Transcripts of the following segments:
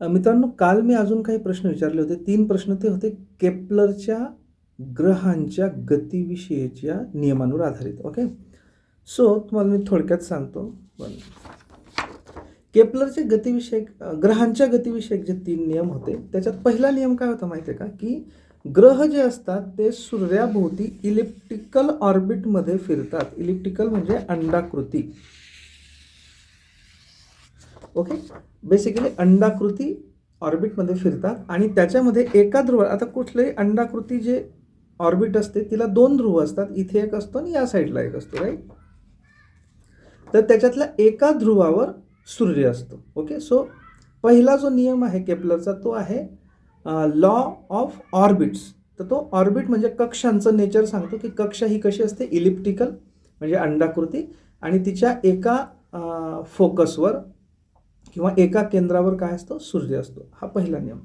मित्रांनो काल मी अजून काही प्रश्न विचारले होते. तीन प्रश्न ते होते केपलरच्या ग्रहांच्या गतीविषयीच्या नियमांवर आधारित ओके? सो तुम्हाला मी थोडक्यात सांगतो. केप्लरचे गतिविषयक ग्रहांच्या गतिविषयक जे तीन नियम होते त्याच्यात पहिला नियम काय होता माहिती आहे का? की ग्रह जे असतात ते सूर्याभोवती इलिप्टिकल ऑर्बिटमध्ये फिरतात. इलिप्टिकल म्हणजे अंडाकृती. ओके बेसिकली अंडाकृती ऑर्बिटमध्ये फिरतात आणि त्याच्यामध्ये एका ध्रुव आता कुठलंही अंडाकृती जे ऑर्बिट असते तिला दोन ध्रुव असतात. इथे एक असतो आणि या साईडला एक असतो राईट तर त्याच्यातल्या एका ध्रुवावर सूर्य असतो. ओके सो पहिला जो नियम आहे केपलरचा तो आहे लॉ ऑफ ऑर्बिट्स तर तो ऑर्बिट म्हणजे कक्षांचं नेचर सांगतो की कक्षा ही कशी असते? इलिप्टिकल म्हणजे अंडाकृती. आणि तिच्या एका फोकसवर किंवा एका केंद्रावर काय असतो? सूर्य असतो. हा पहिला नियम.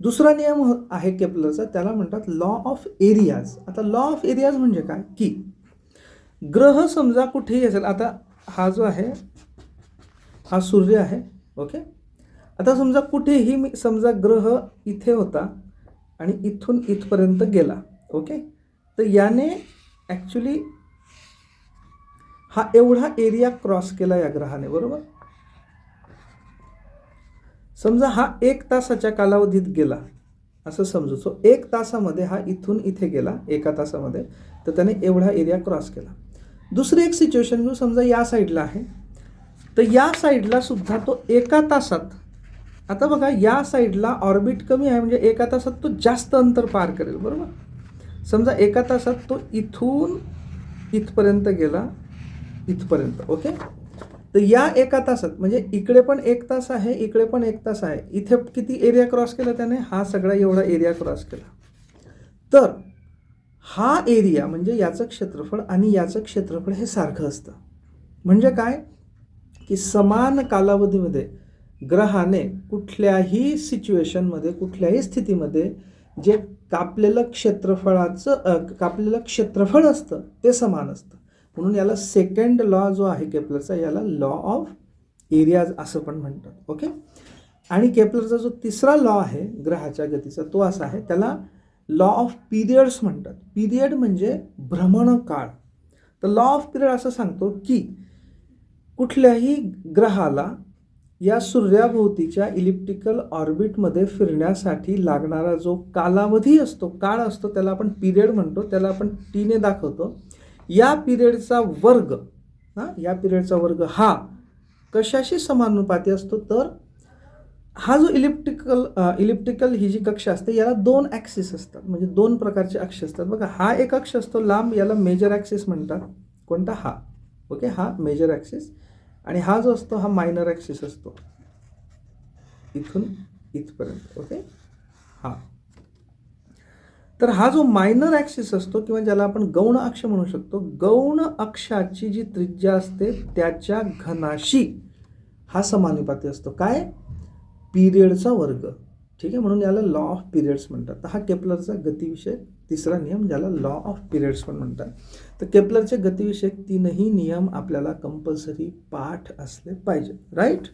दुसरा नियम आहे केपलरचा त्याला म्हणतात लॉ ऑफ एरियाज आता लॉ ऑफ एरियाज म्हणजे काय? की ग्रह समजा कुठेही असेल आता हा जो आहे हा सूर्य आहे ओके? आता समजा कुठेही मी समजा ग्रह इथे होता आणि इथून इथपर्यंत गेला ओके? तर याने ॲक्च्युली हा एवढा एरिया क्रॉस केला या ग्रहाने बरोबर? समजा हा एक तासाच्या कालावधीत गेला असं समजू. सो एक तासामध्ये हा इथून इथे गेला एका तासामध्ये तर त्याने एवढा एरिया क्रॉस केला. दुसरी एक सिच्युएशन घेऊ समजा या साईडला आहे तर या साईडला सुद्धा तो एका तासात आता बघा या साईडला ऑर्बिट कमी आहे म्हणजे एका तासात तो जास्त अंतर पार करेल बरोबर? समजा एका तासात तो इथून इथपर्यंत गेला इथपर्यंत ओके तर या एका तासात म्हणजे इकडे पण एक तास आहे इकडे पण एक तास आहे. इथे किती एरिया क्रॉस केला त्याने? हा सगळा एवढा एरिया क्रॉस केला. तर हा एरिया म्हणजे याचं क्षेत्रफळ आणि याचं क्षेत्रफळ हे सारखं असतं. म्हणजे काय? की समान कालावधीमध्ये ग्रहाने कुठल्याही सिच्युएशनमध्ये कुठल्याही स्थितीमध्ये जे कापलेलं क्षेत्रफळाचं कापलेलं क्षेत्रफळ असतं ते समान असतं. म्हणून याला सेकंड लॉ जो आहे केपलरचा याला लॉ ऑफ एरियाज असं पण म्हणतात ओके आणि केपलरचा जो तिसरा लॉ आहे ग्रहाच्या गतीचा तो असा आहे त्याला लॉ ऑफ पिरियड्स म्हणतात. पिरियड म्हणजे भ्रमणकाळ तर लॉ ऑफ पिरियड असं सांगतो की कुठल्याही ग्रहाला या सूर्याभोवतीच्या इलिप्टिकल ऑर्बिटमध्ये फिरण्यासाठी लागणारा जो कालावधी असतो काळ असतो त्याला आपण पिरियड म्हणतो त्याला आपण टीने दाखवतो. या पिरियडचा वर्ग हां या पिरियडचा वर्ग हा कशाशी समानुपाती असतो? तर हा जो इलिप्टिकल इलिप्टिकल ही जी कक्षा असते याला दोन ॲक्सिस असतात. म्हणजे दोन प्रकारचे अक्ष असतात. बघा हा एक अक्ष असतो लांब याला मेजर ॲक्सिस म्हणतात. कोणता? हा. ओके हा मेजर ॲक्सिस आणि हा जो असतो हा मायनर ॲक्सिस असतो. इथून इथपर्यंत. ओके? हा. तर हा जो मायनर ॲक्सिस असतो किंवा ज्याला आपण गौण अक्ष म्हणू शकतो गौण अक्षाची जी त्रिज्या असते त्याच्या घनाशी हा समानुपाती असतो. काय? पिरियडचा वर्ग. ठीक आहे म्हणून याला लॉ ऑफ पिरियड्स म्हणतात. तर हा केपलरचा गतिविषयक तिसरा नियम ज्याला लॉ ऑफ पिरियड्स पण म्हणतात. तर केपलरचे गतिविषयक तीनही नियम आपल्याला कंपल्सरी पाठ असले पाहिजे राईट